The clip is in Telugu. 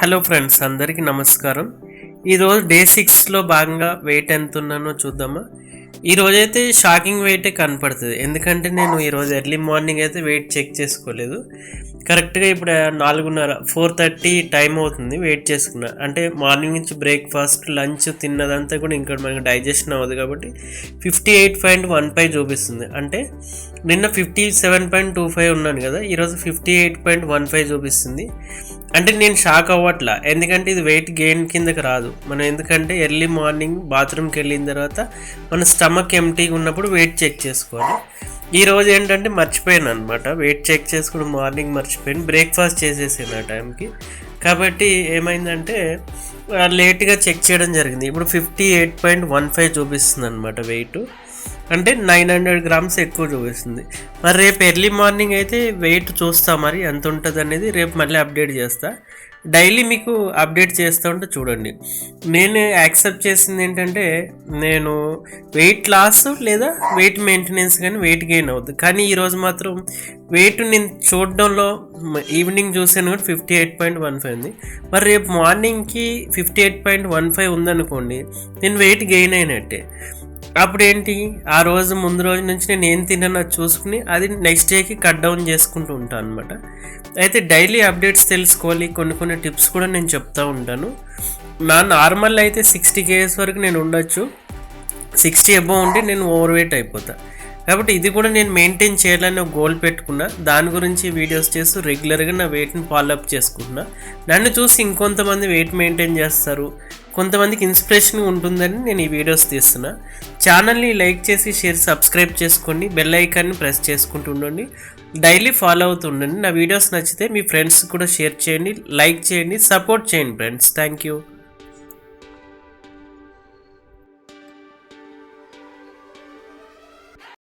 హలో ఫ్రెండ్స్ అందరికీ నమస్కారం. ఈరోజు డే సిక్స్లో భాగంగా వెయిట్ ఎంత ఉన్నానో చూద్దామా? ఈరోజైతే షాకింగ్ వెయిటే కనపడుతుంది. ఎందుకంటే నేను ఈరోజు ఎర్లీ మార్నింగ్ అయితే వెయిట్ చెక్ చేసుకోలేదు. కరెక్ట్గా ఇప్పుడు నాలుగున్నర ఫోర్ థర్టీ టైం అవుతుంది వెయిట్ చేసుకున్నా. అంటే మార్నింగ్ నుంచి బ్రేక్ఫాస్ట్ లంచ్ తిన్నదంతా కూడా ఇంకా మనకి డైజెషన్ అవ్వదు కాబట్టి fifty eight point one five చూపిస్తుంది. అంటే నిన్న fifty seven point two five ఉన్నాను కదా ఈరోజు fifty eight point one five చూపిస్తుంది. అంటే నేను షాక్ అవ్వట్లా ఎందుకంటే ఇది వెయిట్ గెయిన్ కిందకి రాదు. మనం ఎందుకంటే ఎర్లీ మార్నింగ్ బాత్రూమ్కి వెళ్ళిన తర్వాత మన స్టమక్ ఎంటీగా ఉన్నప్పుడు వెయిట్ చెక్ చేసుకోవాలి. ఈ రోజు ఏంటంటే మర్చిపోయాను అనమాట వెయిట్ చెక్ చేసుకోవడం మార్నింగ్ మర్చిపోయాను. బ్రేక్ఫాస్ట్ చేసేసాను ఆ టైంకి కాబట్టి ఏమైందంటే లేట్గా చెక్ చేయడం జరిగింది. ఇప్పుడు fifty eight point one five చూపిస్తుంది అనమాట వెయిట్ అంటే నైన్ హండ్రెడ్ గ్రామ్స్ ఎక్కువ చూపిస్తుంది. మరి రేపు ఎర్లీ మార్నింగ్ అయితే వెయిట్ చూస్తా మరి ఎంత ఉంటుంది అనేది రేపు మళ్ళీ అప్డేట్ చేస్తా. డైలీ మీకు అప్డేట్ చేస్తూ ఉంటే చూడండి. నేను యాక్సెప్ట్ చేసింది ఏంటంటే నేను వెయిట్ లాస్ లేదా వెయిట్ మెయింటెనెన్స్ కానీ వెయిట్ గెయిన్ అవుద్ది. కానీ ఈరోజు మాత్రం వెయిట్ నేను చూడడంలో ఈవినింగ్ చూసాను కూడా fifty eight point one five ఉంది. మరి రేపు మార్నింగ్కి fifty eight point one five ఉందనుకోండి నేను వెయిట్ గెయిన్ అయినట్టే. అప్పుడు ఏంటి ఆ రోజు ముందు రోజు నుంచి నేను ఏం తిన్నానో చూసుకుని అది నెక్స్ట్ డేకి కట్ డౌన్ చేసుకుంటూ ఉంటాను అనమాట అయితే డైలీ అప్డేట్స్ తెలుసుకోవాలి. కొన్ని కొన్ని టిప్స్ కూడా నేను చెప్తా ఉంటాను. నా నార్మల్ అయితే సిక్స్టీ కేజెస్ వరకు నేను ఉండొచ్చు. సిక్స్టీ అబౌవ్ ఉంటే నేను ఓవర్ వెయిట్ అయిపోతా. కాబట్టి ఇది కూడా నేను మెయింటైన్ చేయాలని ఒక గోల్ పెట్టుకున్నా. దాని గురించి వీడియోస్ చేస్తూ రెగ్యులర్గా నా వెయిట్ని ఫాలో అప్ చేసుకుంటున్నా. నన్ను చూసి ఇంకొంతమంది వెయిట్ మెయింటైన్ చేస్తారు. కొంతమందికి ఇన్స్పిరేషన్ ఉంటుందని నేను ఈ వీడియోస్ తీస్తున్నా. ఛానల్ని లైక్ చేసి షేర్ సబ్స్క్రైబ్ చేసుకోండి. బెల్ ఐకాన్ని ప్రెస్ చేసుకుంటూ ఉండండి. డైలీ ఫాలో అవుతుండండి నా వీడియోస్ నచ్చితే మీ ఫ్రెండ్స్ కూడా షేర్ చేయండి లైక్ చేయండి సపోర్ట్ చేయండి ఫ్రెండ్స్ థ్యాంక్ యూ